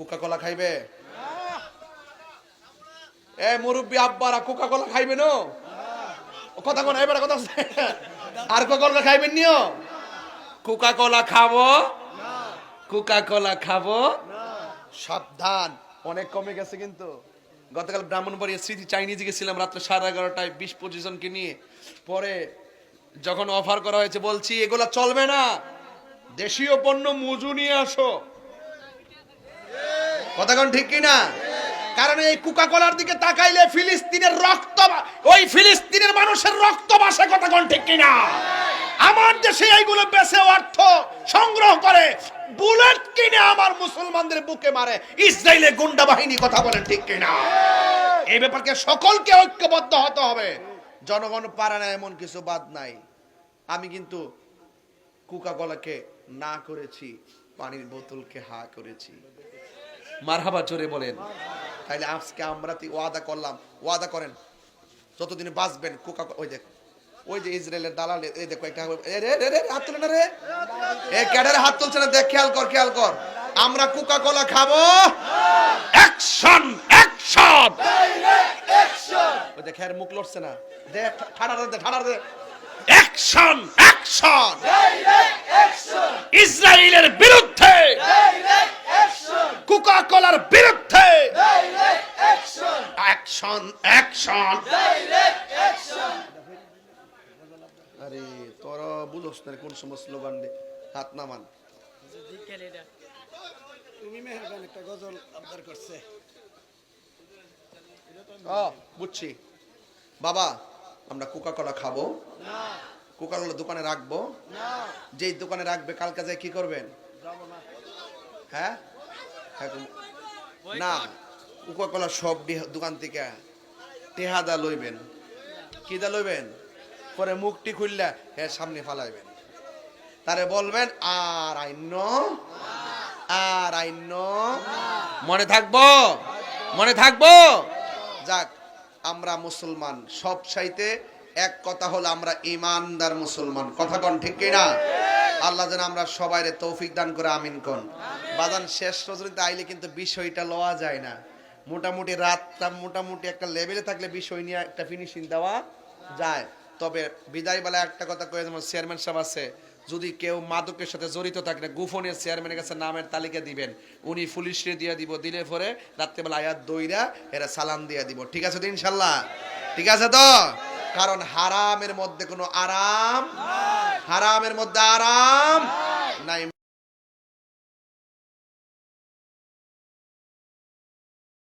Coca কোলা খাইবে? এ মুরব্বী আব্বারা Coca কোলা খাইবে নো? কথা কোন, এবারে কথা আর কোকা কোলা খাইবেন নিও? কোকা কোলা খাব? কোকা কোলা খাব? সাবধান, অনেক কমে গেছে কিন্তু। গতকাল ব্রাহ্মণবাড়িয়া স্মৃতি চাইনিজে গেছিলাম রাত্রে সাড়ে এগারোটায়, বিশ পঁচিশ জনকে নিয়ে। পরে যখন অফার করা হয়েছে, বলছি, এগুলা চলবে না। দেশীয় পণ্য মুজু নিয়ে আসো। কথাক্ষণ ঠিক কিনা? কারণ এই কুকা কলার দিকে তাকাইলে ফিলিস্তিনের রক্ত ওই ফিলিস্তিনের মানুষের রক্ত বাসে কথাক্ষণ ঠিক কিনা? আমার দেশে এইগুলো বেছে অর্থ সংগ্রহ করে, বুলেট কিনে আমার মুসলমানদের বুকে মারে। ইসরায়েলের গুন্ডা বাহিনী, কথা বলেন ঠিক কিনা? এই ব্যাপারকে সকলকে ঐক্যবদ্ধ হতে হবে। জনগণ পারে না, এমন কিছু বাদ নাই। আমি কিন্তু কুকা কলাকে না করেছি, পানির বোতলকে হা করেছি। মারহাবা জোরে বলেন। তাইলে আজকে আমরা ওয়াদা করলাম। ওয়াদা করেন। যতদিন বাঁচবেন, কোকা ওই দেখ, ওই যে ইসরায়েলের দালাল, এই দেখো একটা হাত তুলে না রে। এ ক্যাডার হাত তুলছে না, দেখ, খেয়াল কর খেয়াল কর। আমরা কোকা কোলা খাব। Action action. ওই দেখ মুখ লড়ছে না। দে ঠাড়া দে ঠাড়া দে। অ্যাকশন অ্যাকশন ইসরায়েলের বিরুদ্ধে কোকা কোলার বিরুদ্ধে অ্যাকশন অ্যাকশন আরে তোরা বুঝোস না কোন সময় স্লোগান দে। হাত নামান। তুমি মেহরবান একটা গজল আবদার করছে। ও বুঝছি। বাবা আমরা কোকা কোলা খাব। কোকা কোলা দোকানে রাখব। যেই দোকানে রাখবে কালকে যায় কি করবেন? হ্যাঁ? হ্যাঁ, না কোকা কোলা সব দোকান থেকে টেহাদা লইবেন। কি দা লইবেন? পরে মুখটি খুললে হ্যাঁ সামনে ফালাইবেন। তারে বলবেন আর আইন আর আইন মনে থাকব? মনে থাকব? যাক আমরা মুসলমান। সব চাইতে এক কথা হলো আমরা ইমানদার মুসলমান। কথা কন ঠিক কিনা আল্লাহ যেন আমরা সবাই তৌফিক দান করে আমিন কন। বাদান শেষ রজনীতে আইলে কিন্তু বিষয়টা লওয়া যায় না। মোটামুটি রাতটা মোটামুটি একটা লেভেলে থাকলে বিষয় নিয়ে একটা ফিনিশিং দেওয়া যায়। তবে বিদায় বেলা একটা কথা কয়ে যেমন চেয়ারম্যান সাহেব আছে, যদি কেউ মাদকের সাথে জড়িত থাকে না গুফনের চেয়ারম্যানের কাছে নামের তালিকা দিবেন, উনি পুলিশে দিয়ে দিব, দিলে পরে রাত্রেবেলা আয়াত দইরা এরা সালাম দিয়ে দিব। ঠিক আছে তো ইনশাল্লাহ? ঠিক আছে তো? কারণ হারামের মধ্যে কোনো আরাম, হারামের মধ্যে আরাম নাই।